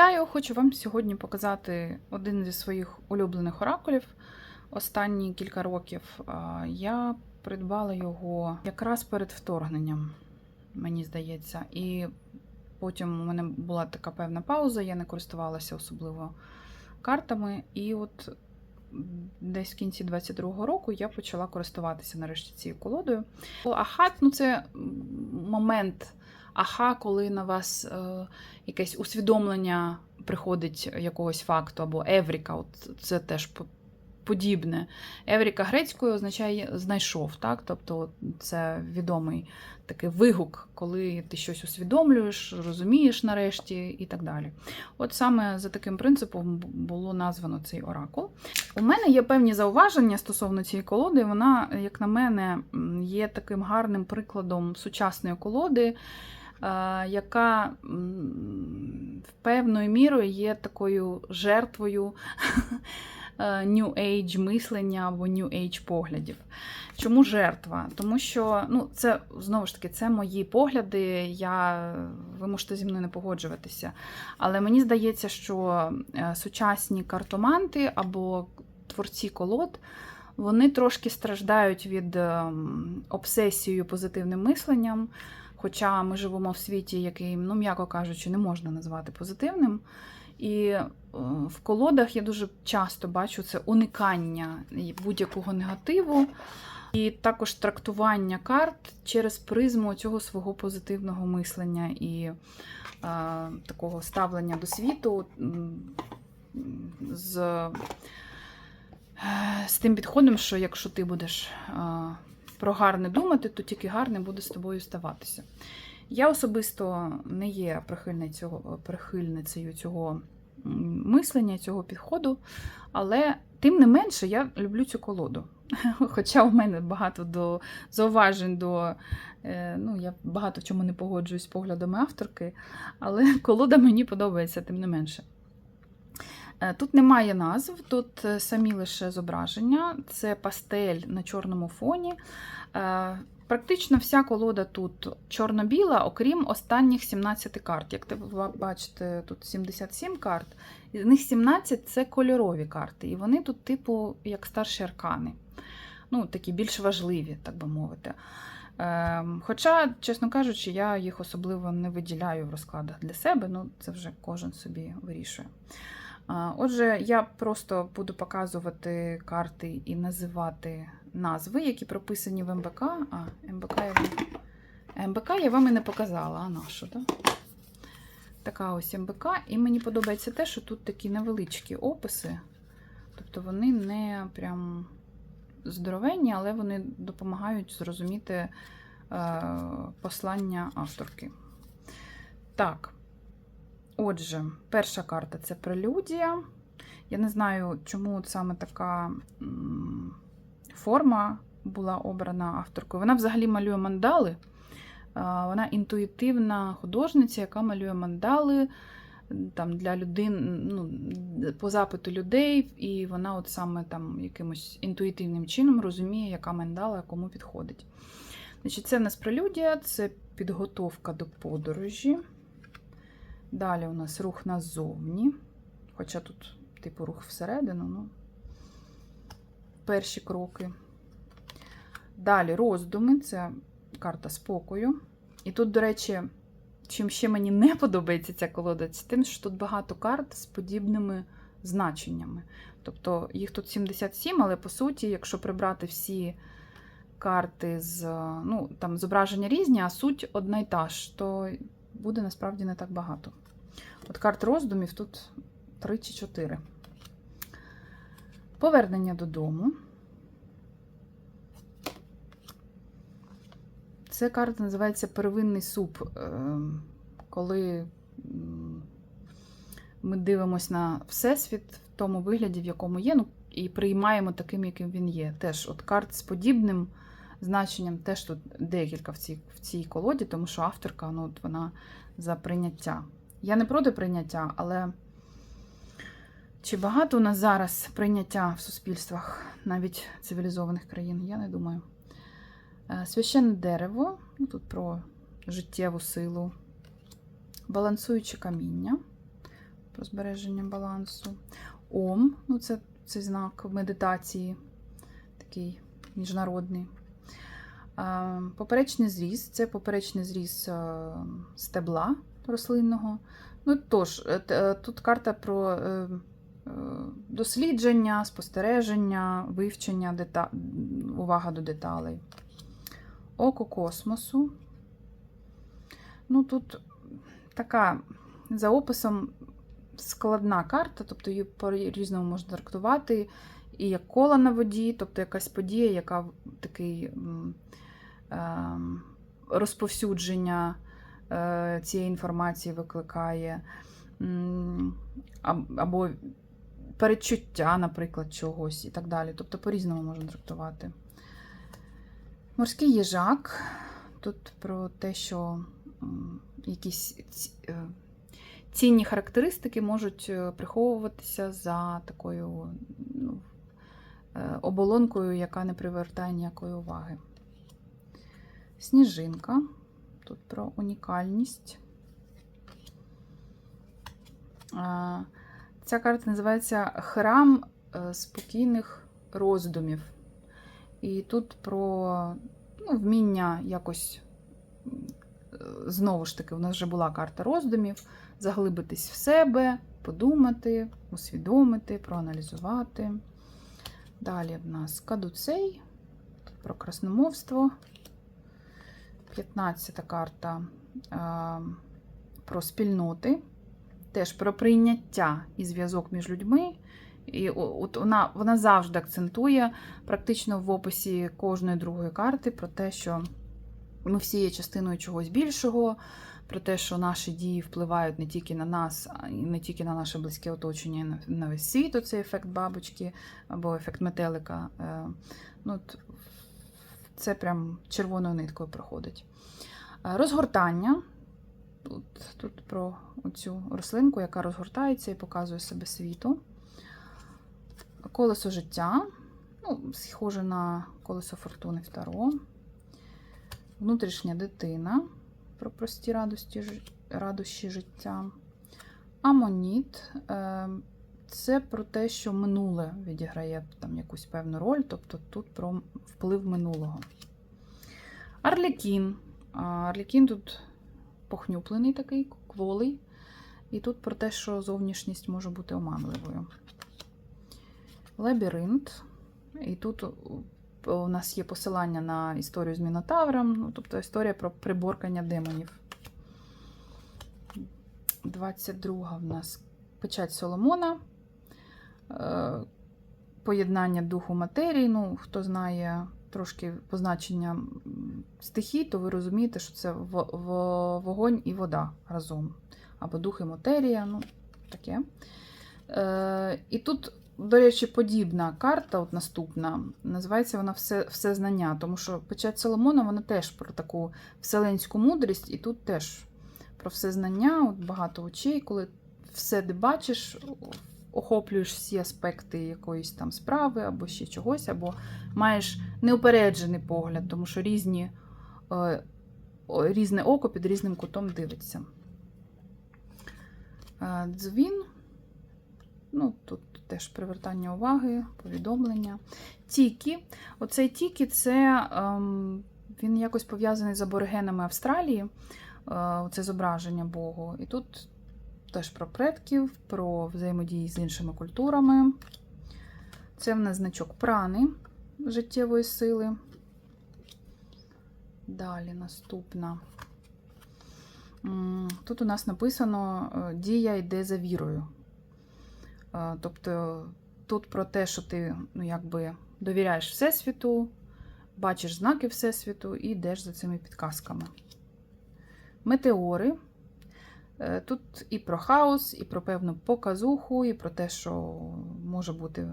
Вітаю! Хочу вам сьогодні показати один зі своїх улюблених оракулів. Останні кілька років я придбала його якраз перед вторгненням, мені здається. І потім у мене була така певна пауза, я не користувалася особливо картами. І от десь в кінці 22-го року я почала користуватися нарешті цією колодою. Ахат, ну це момент аха, коли на вас е, якесь усвідомлення приходить якогось факту, або евріка, от це теж подібне. Евріка грецькою означає знайшов, так? тобто це відомий такий вигук, коли ти щось усвідомлюєш, розумієш нарешті і так далі. От саме за таким принципом було названо цей оракул. У мене є певні зауваження стосовно цієї колоди. Вона, як на мене, є таким гарним прикладом сучасної колоди, яка м, певною мірою є такою жертвою е, New Age мислення або New Age поглядів. Чому жертва? Тому що ну, це знову ж таки це мої погляди. Я, ви можете зі мною не погоджуватися. Але мені здається, що е, сучасні картоманти або творці колод. Вони трошки страждають від ем, обсесією позитивним мисленням. Хоча ми живемо в світі, який, ну, м'яко кажучи, не можна назвати позитивним. І е, в колодах я дуже часто бачу це уникання будь-якого негативу, і також трактування карт через призму цього свого позитивного мислення і е, такого ставлення до світу з, з тим підходом, що якщо ти будеш про гарне думати, то тільки гарне буде з тобою ставатися. Я особисто не є прихильницею, прихильницею цього мислення, цього підходу, але тим не менше я люблю цю колоду. Хоча у мене багато до зауважень до. е, Ну, я багато в чому не погоджуюсь з поглядами авторки, але колода мені подобається, тим не менше. Е, Тут немає назв, тут е, самі лише зображення, це пастель на чорному фоні. Е, Практично вся колода тут чорно-біла, окрім останніх 17 карт. Як ви бачите, тут 77 карт, з них 17 це кольорові карти, і вони тут, типу, як старші аркани. Ну, такі більш важливі, так би мовити. Ем, Хоча, чесно кажучи, я їх особливо не виділяю в розкладах для себе, ну це вже кожен собі вирішує. Отже, я просто буду показувати карти і називати назви, які прописані в МБК. А, МБК я вам, МБК я вам і не показала, а нашу, так? Така ось МБК. І мені подобається те, що тут такі невеличкі описи. Тобто вони не прям здоровенні, але вони допомагають зрозуміти е, послання авторки. Так. Отже, перша карта це прелюдія. Я не знаю, чому саме така форма була обрана авторкою. Вона взагалі малює мандали. Вона інтуїтивна художниця, яка малює мандали там, для людин, ну, по запиту людей, і вона от саме там якимось інтуїтивним чином розуміє, яка мандала кому підходить. Значить, Це в нас прелюдія, це підготовка до подорожі. Далі у нас рух назовні. Хоча тут, типу, рух всередину, ну, перші кроки. Далі роздуми це карта спокою. І тут, до речі, чим ще мені не подобається ця колода, це тим, що тут багато карт з подібними значеннями. Тобто їх тут 77, але по суті, якщо прибрати всі карти з ну, там зображення різні, а суть одна й та ж, то буде насправді не так багато. От карт роздумів тут 3 чи 4. Повернення додому. Це карта називається первинний суп. Ем, Коли ми дивимося на Всесвіт в тому вигляді, в якому є, ну, і приймаємо таким, яким він є. Теж от карт з подібним значенням, теж тут декілька в цій, в цій колоді, тому що авторка ну, от вона за прийняття. Я не проти прийняття, але чи багато у нас зараз прийняття в суспільствах, навіть цивілізованих країн? Я не думаю. Е, Священне дерево, ну, тут про життєву силу, балансуюче каміння, про збереження балансу. Ом, ну це, це знак медитації, такий міжнародний. Поперечний зріз це поперечний зріз е, стебла рослинного. Ну, тож, е, е, тут карта про дослідження, спостереження, вивчення, дета... увага до деталей. Око космосу. Ну, тут така за описом складна карта, тобто її по-різному можна трактувати. І як кола на воді, тобто якась подія, яка такий розповсюдження е, цієї інформації викликає, або передчуття, наприклад, чогось і так далі. Тобто по-різному можна трактувати. Морський їжак. Тут про те, що якісь е, цінні характеристики можуть е, приховуватися за такою ну, оболонкою, яка не привертає ніякої уваги. Сніжинка. Тут про унікальність. Ця карта називається Храм е, спокійних роздумів. І тут про ну, вміння якось, е, знову ж таки, у нас вже була карта роздумів, заглибитись в себе, подумати, усвідомити, проаналізувати. Далі в нас кадуцей, тут про красномовство. 15 карта а, про спільноти, теж про прийняття і зв'язок між людьми. І от вона, вона завжди акцентує практично в описі кожної другої карти про те, що ми всі є частиною чогось більшого, про те, що наші дії впливають не тільки на нас, а не тільки на наше близьке оточення, на- весь світ, оцей ефект бабочки або ефект метелика. Е, Ну, це прям червоною ниткою проходить. Е, Розгортання. Тут, тут про цю рослинку, яка розгортається і показує себе світу. Колесо життя. Ну, схоже на колесо фортуни Таро. Внутрішня дитина про прості радості, радощі життя. Амоніт е, це про те, що минуле відіграє там якусь певну роль, тобто тут про вплив минулого. Арлікін. Арлікін тут похнюплений такий, кволий. І тут про те, що зовнішність може бути оманливою. Лабіринт. І тут у- у нас є посилання на історію з Мінотавром, ну, тобто історія про приборкання демонів. 22 в нас печать Соломона. Е, Поєднання духу матерії. Ну, хто знає трошки позначення стихій, то ви розумієте, що це вогонь і вода разом. Або дух і матерія, ну, таке. Е, і тут, до речі, подібна карта, от наступна, називається вона все, все знання, тому що печать Соломона вона теж про таку вселенську мудрість, і тут теж про все знання, от багато очей, коли все ти бачиш, охоплюєш всі аспекти якоїсь там справи або ще чогось, або маєш неупереджений погляд, тому що різні, е, різне око під різним кутом дивиться. Е, Дзвін. Ну, тут теж привертання уваги, повідомлення. Тікі. Оцей Тікі це ем, він якось пов'язаний з аборигенами Австралії, е, це зображення Богу. І тут теж про предків, про взаємодії з іншими культурами. Це в нас значок прани життєвої сили. Далі наступна. Тут у нас написано е, дія йде за вірою. Е, Тобто тут про те, що ти ну, якби довіряєш Всесвіту, бачиш знаки Всесвіту і йдеш за цими підказками. Метеори. Е, Тут і про хаос, і про певну показуху, і про те, що може бути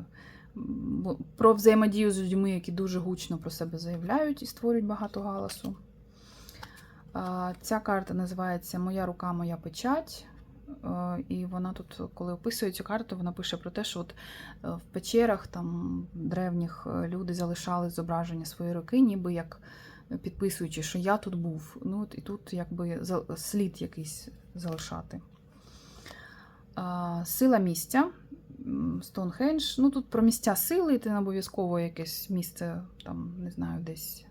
про взаємодію з людьми, які дуже гучно про себе заявляють і створюють багато галасу. Ця карта називається Моя рука, моя печать. Е, І вона тут, коли описує цю карту, вона пише про те, що от е, в печерах там древніх люди залишали зображення своєї руки, ніби як підписуючи, що я тут був. Ну, от і тут якби слід якийсь залишати. Сила місця. Стоунхендж. Ну, тут про місця сили, ти не обов'язково якесь місце, там, не знаю, десь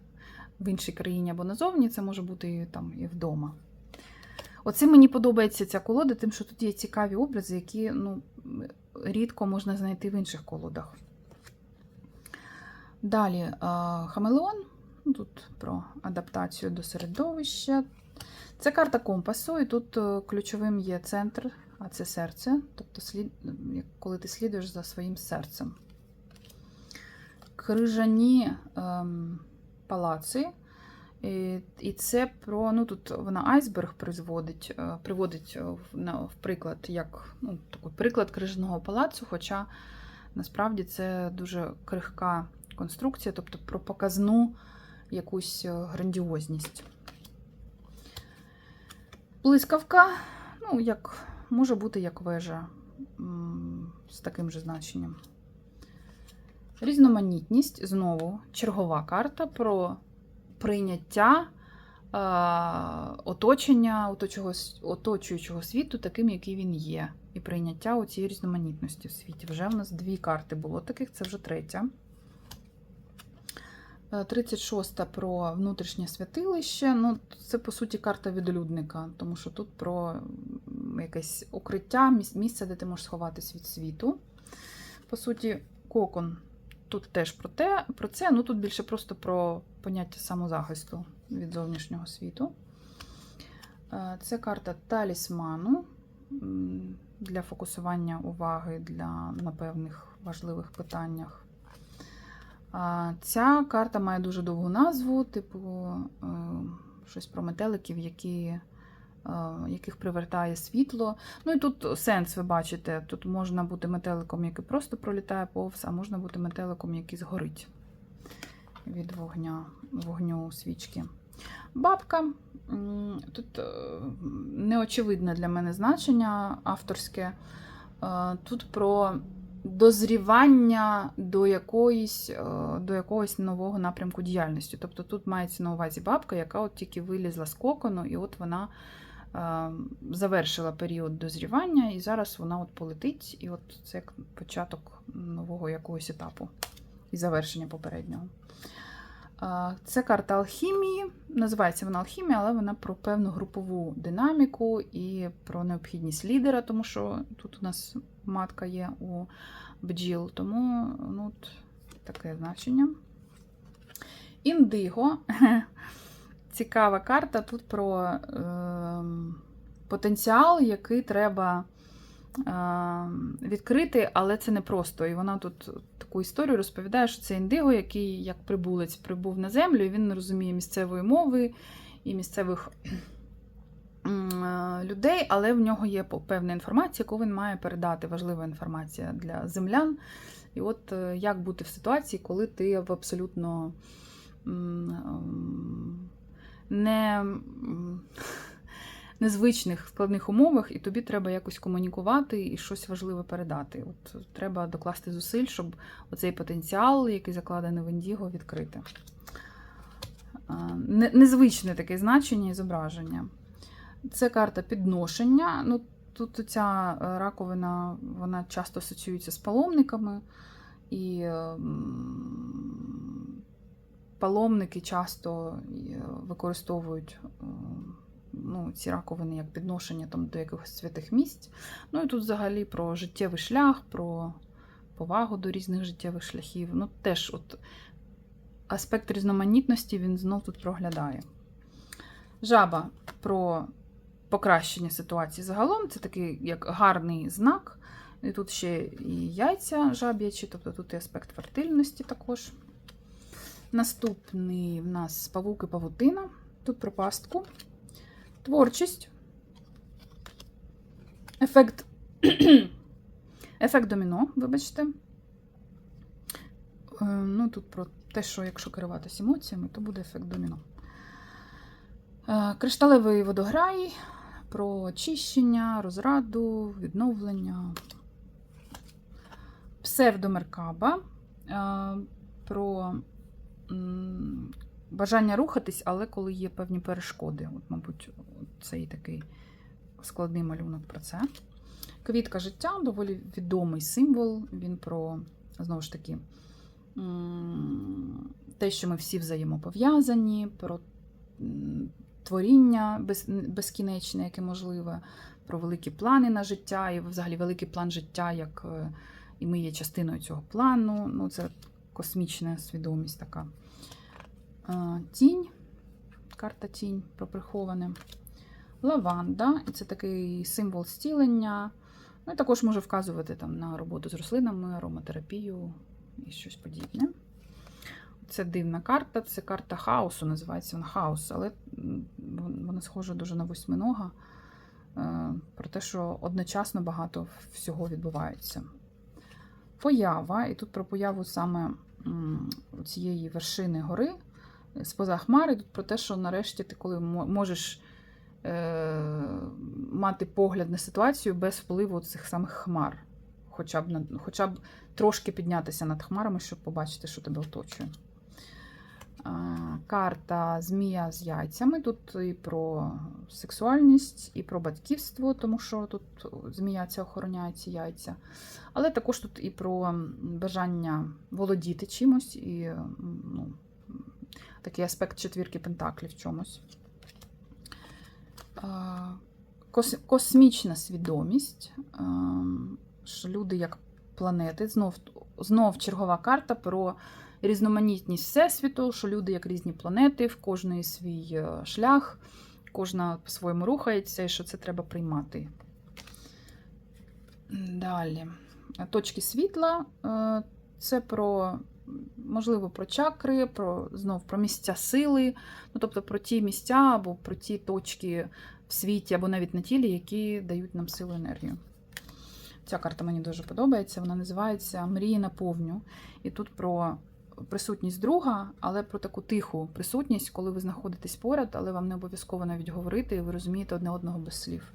в іншій країні або назовні, це може бути і, там, і вдома. Оце мені подобається ця колода, тим, що тут є цікаві образи, які ну, рідко можна знайти в інших колодах. Далі Хамелеон. Тут про адаптацію до середовища. Це карта компасу, і тут е, ключовим є центр, а це серце. Тобто, слід, коли ти слідуєш за своїм серцем. Крижані ем, палаци. І, і це про, ну тут вона айсберг призводить, е, приводить е, в, на, в приклад, як ну, такий приклад крижаного палацу, хоча насправді це дуже крихка конструкція, тобто про показну якусь грандіозність. Блискавка, ну, як, може бути як вежа з таким же значенням. Різноманітність, знову чергова карта про прийняття е, оточення, оточуючого світу таким, який він є. І прийняття у цій різноманітності в світі. Вже в нас дві карти було таких, це вже третя. Е, 36 про внутрішнє святилище. Ну, це, по суті, карта відлюдника, тому що тут про якесь укриття, місце, де ти можеш сховатись від світу. По суті, кокон тут теж про, те, про це, ну тут більше просто про поняття самозахисту від зовнішнього світу. Е, Це карта талісману для фокусування уваги для, на певних важливих питаннях. Ця карта має дуже довгу назву, типу е, щось про метеликів, які, е, яких привертає світло. Ну і тут сенс, ви бачите, тут можна бути метеликом, який просто пролітає повз, а можна бути метеликом, який згорить від вогня, вогню свічки. Бабка. Тут е, неочевидне для мене значення авторське. Тут про дозрівання до якоїсь, е, до якогось нового напрямку діяльності. Тобто тут мається на увазі бабка, яка от тільки вилізла з кокону, і от вона е, завершила період дозрівання, і зараз вона от полетить, і от це початок нового якогось етапу і завершення попереднього. Це карта алхімії. Називається вона алхімія, але вона про певну групову динаміку і про необхідність лідера, тому що тут у нас матка є у бджіл, тому ну, таке значення. Індиго. Цікава карта тут про е, потенціал, який треба відкрити, але це не просто. І вона тут таку історію розповідає, що це індиго, який як прибулець прибув на землю, і він не розуміє місцевої мови і місцевих е, людей, але в нього є певна інформація, яку він має передати. Важлива інформація для землян. І от е, як бути в ситуації, коли ти в абсолютно ем, не, незвичних складних умовах, і тобі треба якось комунікувати і щось важливе передати. От треба докласти зусиль, щоб оцей потенціал, який закладений в індіго, відкрити. Незвичне таке значення і зображення. Це карта підношення. Ну, тут ця е, раковина вона часто асоціюється з паломниками, і ем, паломники часто е, використовують е, ну, ці раковини як підношення там, до якихось святих місць. Ну і тут взагалі про життєвий шлях, про повагу до різних життєвих шляхів. Ну, теж от аспект різноманітності він знов тут проглядає. Жаба про покращення ситуації загалом це такий як гарний знак. І тут ще і яйця жаб'ячі, тобто тут і аспект фертильності також. Наступний в нас павук і павутина. Тут про пастку. Творчість. Ефект. Ефект доміно, вибачте. Е, Ну, тут про те, що якщо керуватися емоціями, то буде ефект доміно. Е, Кришталевий водограй про очищення, розраду, відновлення. Псевдомеркаба е, про бажання рухатись, але коли є певні перешкоди. От, мабуть, цей такий складний малюнок про це. Квітка життя доволі відомий символ. Він про, знову ж таки, те, що ми всі взаємопов'язані, про творіння безкінечне, яке можливе, про великі плани на життя, і взагалі великий план життя, як е, і ми є частиною цього плану. Ну, це космічна свідомість така. Тінь, карта тінь про приховане. Лаванда, і це такий символ зцілення. Ну, і також може вказувати там, на роботу з рослинами, ароматерапію і щось подібне. Це дивна карта, це карта хаосу, називається вона хаос, але вона схожа дуже на восьминога. е, Про те, що одночасно багато всього відбувається. Поява, і тут про появу саме цієї вершини гори з-поза хмари, тут про те, що нарешті ти коли можеш е, мати погляд на ситуацію без впливу цих самих хмар. Хоча б, на, хоча б трошки піднятися над хмарами, щоб побачити, що тебе оточує. Карта Змія з яйцями. Тут і про сексуальність, і про батьківство, тому що тут змія ця охороняє ці яйця. Але також тут і про бажання володіти чимось, і ну, такий аспект четвірки пентаклів в чомусь. Кос- Космічна свідомість, що люди як планети, знов, знов чергова карта про різноманітність Всесвіту, що люди як різні планети, в кожної свій е, шлях, кожна по-своєму рухається, і що це треба приймати. Далі. Точки світла е, це про, можливо, про чакри, про, знов про місця сили, ну, тобто про ті місця або про ті точки в світі, або навіть на тілі, які дають нам силу енергію. Ця карта мені дуже подобається. Вона називається Мрії наповню. І тут про присутність друга, але про таку тиху присутність, коли ви знаходитесь поряд, але вам не обов'язково навіть говорити, і ви розумієте одне одного без слів.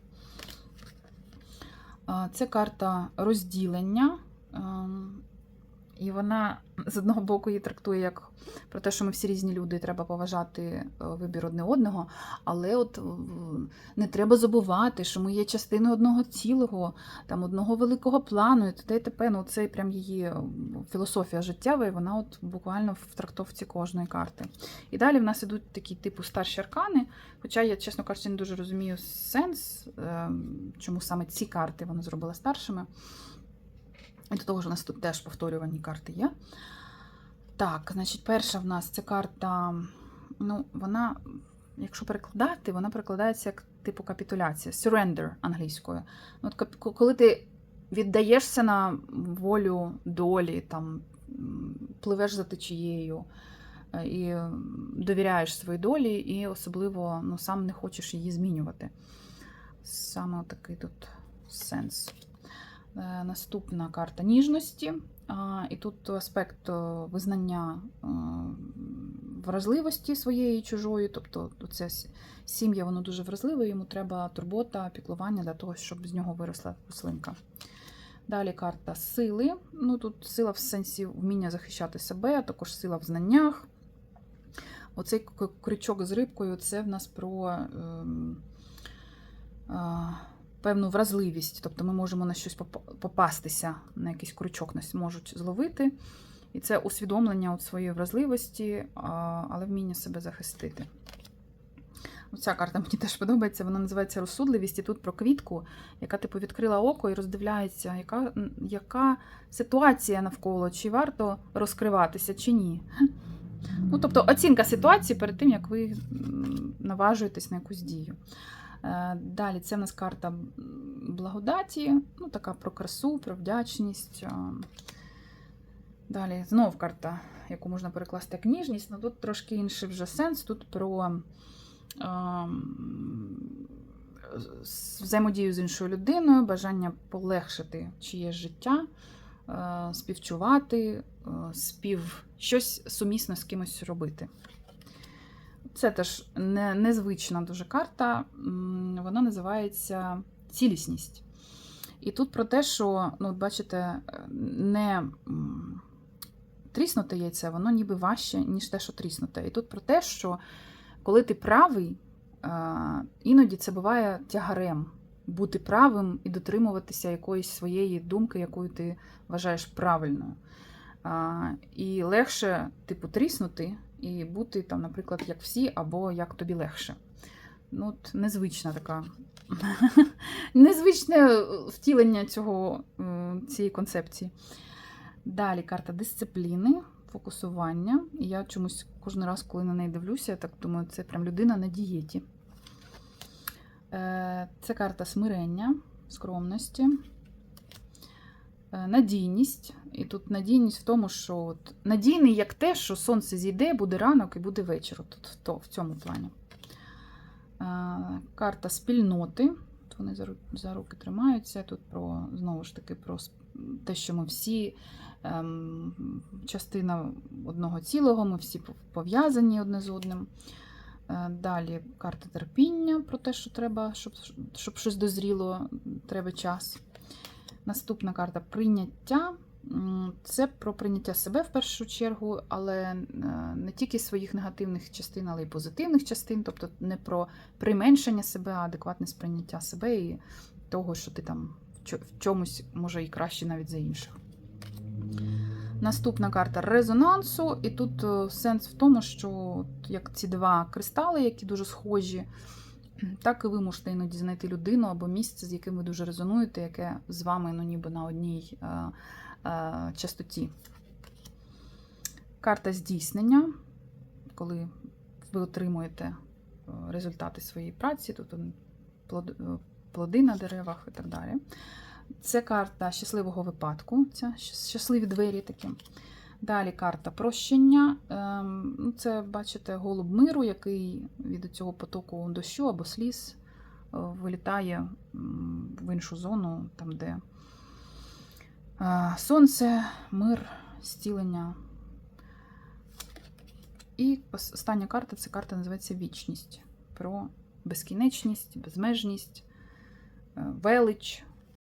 Це карта розділення. І вона з одного боку її трактує як про те, що ми всі різні люди, і треба поважати е, вибір одне одного. Але от не треба забувати, що ми є частиною одного цілого, там одного великого плану, і т.д. і т.п. Ну, це прям її філософія життєва, і вона от буквально в трактовці кожної карти. І далі в нас ідуть такі типу старші аркани. Хоча я, чесно кажучи, не дуже розумію сенс, ем, чому саме ці карти вона зробила старшими. І до того ж, у нас тут теж повторювані карти є. Так, значить, перша в нас це карта. Ну, вона, якщо перекладати, вона перекладається як типу капітуляція, surrender англійською. Ну, от, коли ти віддаєшся на волю долі, там, пливеш за течією е, і довіряєш своїй долі, і особливо ну, сам не хочеш її змінювати. Саме такий тут сенс. Е, Наступна карта ніжності. І тут аспект е, визнання е, вразливості своєї чужої. Тобто це сім'я, воно дуже вразливе, йому треба турбота, піклування для того, щоб з нього виросла рослинка. Далі карта сили. Ну Тут сила в сенсі вміння захищати себе, а також сила в знаннях. Оцей крючок з рибкою це в нас про. ем, а, певну вразливість, тобто ми можемо на щось попастися, на якийсь крючок нас можуть зловити. І це усвідомлення от своєї вразливості, але вміння себе захистити. Ця карта мені теж подобається, вона називається розсудливість, і тут про квітку, яка типу відкрила око і роздивляється, яка, яка ситуація навколо, чи варто розкриватися, чи ні. Ну, тобто оцінка ситуації перед тим, як ви наважуєтесь на якусь дію. Е, Далі це в нас карта благодаті, ну така про красу, про вдячність. Е, Далі знов карта, яку можна перекласти як ніжність, але тут трошки інший вже сенс. Тут про з- взаємодію з іншою людиною, бажання полегшити чиєсь життя, е, співчувати, е, спів, щось сумісно з кимось робити. Це теж не, незвична дуже карта. Вона називається цілісність. І тут про те, що, ну, бачите, е, не тріснуте яйце, воно ніби важче, ніж те, що тріснуте. І тут про те, що коли ти правий, е, іноді це буває тягарем бути правим і дотримуватися якоїсь своєї думки, якою ти вважаєш правильною. І легше, типу, тріснути і бути там, наприклад, як всі, або як тобі легше. Ну, от незвична така. Незвичне втілення цього, е, цієї концепції. Далі карта дисципліни, фокусування. І я чомусь кожен раз, коли на неї дивлюся, я так думаю, це прям людина на дієті. Е, Це карта смирення, скромності, Е, надійність. І тут надійність в тому, що от, надійний як те, що сонце зійде, буде ранок і буде вечір. Тут то, в цьому плані. Е, Карта спільноти. Вони за, руки тримаються. Тут про, знову ж таки, про те, що ми всі ем, частина одного цілого, ми всі пов'язані одне з одним. Е, Далі карта терпіння про те, що треба, щоб, щоб щось дозріло, треба час. Наступна карта прийняття. Це про прийняття себе в першу чергу, але е, не тільки своїх негативних частин, але й позитивних частин, тобто не про применшення себе, а адекватне сприйняття себе і того, що ти там в чомусь може і краще навіть за інших. Наступна карта резонансу, і тут е, сенс в тому, що як ці два кристали, які дуже схожі, так і ви можете іноді знайти людину або місце, з яким ви дуже резонуєте, яке з вами ну, ніби на одній е, е, частоті. Карта здійснення, коли ви отримуєте е, результати своєї праці, тут е, плоди на деревах і так далі. Це карта щасливого випадку, це щасливі двері такі. Далі карта прощення. Ем, ну, Це, бачите, голуб миру, який від цього потоку дощу або сліз е, вилітає в іншу зону, там, де е, сонце, мир, зцілення. І остання карта це карта називається Вічність. Про безкінечність, безмежність, е, велич,